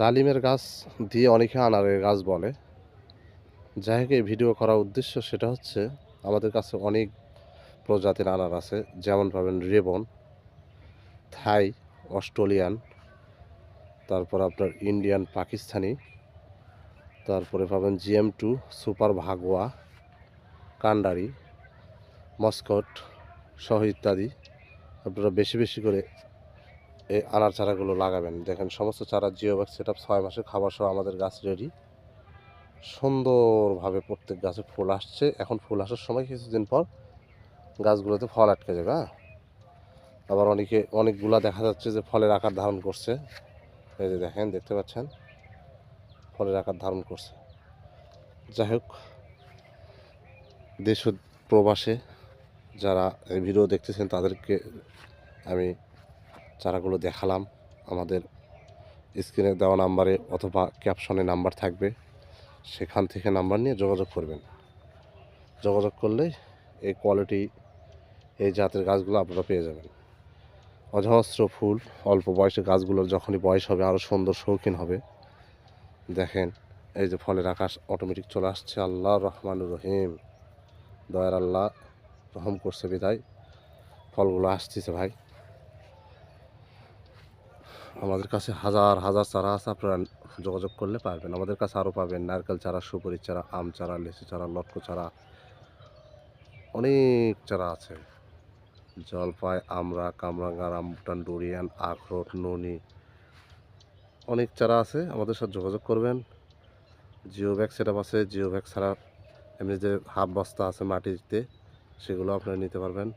ডালিমের গাছ দিয়ে অনেকে আনারের গাছ বলে। যাই এই ভিডিও করার উদ্দেশ্য সেটা হচ্ছে আমাদের কাছে অনেক প্রজাতির আনার আছে, যেমন পাবেন রেবন, থাই, অস্ট্রেলিয়ান, তারপর আপনার ইন্ডিয়ান, পাকিস্তানি, তারপরে পাবেন জিএম টু, সুপার ভাগোয়া, কান্ডারি, মস্কট সহ ইত্যাদি। আপনারা বেশি বেশি করে এই আনার চারাগুলো লাগাবেন। দেখেন, সমস্ত চারা জিও ব্যাগ সেট আপ ছয় মাসের খাবার সহ আমাদের গাছ রেডি সুন্দরভাবে প্রত্যেক গাছে ফুল আসছে। এখন ফুল আসার সময় কিছুদিন পর গাছগুলোতে ফল আটকে যাবে হ্যাঁ? আবার অনেকে, অনেকগুলা দেখা যাচ্ছে যে ফলের আকার ধারণ করছে। এই যে দেখেন, দেখতে পাচ্ছেন? ফলের আকার ধারণ করছে। যাই হোক, দেশ প্রবাসে যারা এই ভিডিও দেখতেছেন, তাদেরকে আমি চারাগুলো দেখালাম। আমাদের স্ক্রিনে দেওয়া নাম্বারে অথবা ক্যাপশনে নাম্বার থাকবে। সেখান থেকে নাম্বার নিয়ে যোগাযোগ করবেন। যোগাযোগ করলে এই কোয়ালিটি এই জাতের গাছগুলো আপনারা পেয়ে যাবেন। অজস্র ফুল, অল্প বয়সে গাছগুলোর যখনই বয়স হবে আরও সুন্দর শৌখিন হবে। দেখেন, এই যে ফলের আকাশ অটোমেটিক চলে আসছে। আল্লাহ রহমানুর রহিম। দয়ার আল্লাহ রহম করছে বিদায়। ফলগুলো আসতেছে ভাই। আমাদের কাছে হাজার হাজার চারা আছে, আপনারা যোগাযোগ করলে পারবেন। আমাদের কাছে আরও পাবেন নারকেল চারা, সুপারি চারা, আম চারা, লিচু চারা, লটকো চারা, অনেক চারা আছে। জলপাই, আমড়া, কামরাঙ্গা, রামবুটান, ডুরিয়ান, আখরোট, ননি, অনেক চারা আছে। আমাদের সাথে যোগাযোগ করবেন। জিও ব্যাগ সেট আছে। জিও ব্যাগ ছাড়া এমনি যে হাফ বস্তা আছে মাটিতে, সেগুলো আপনারা নিতে পারবেন।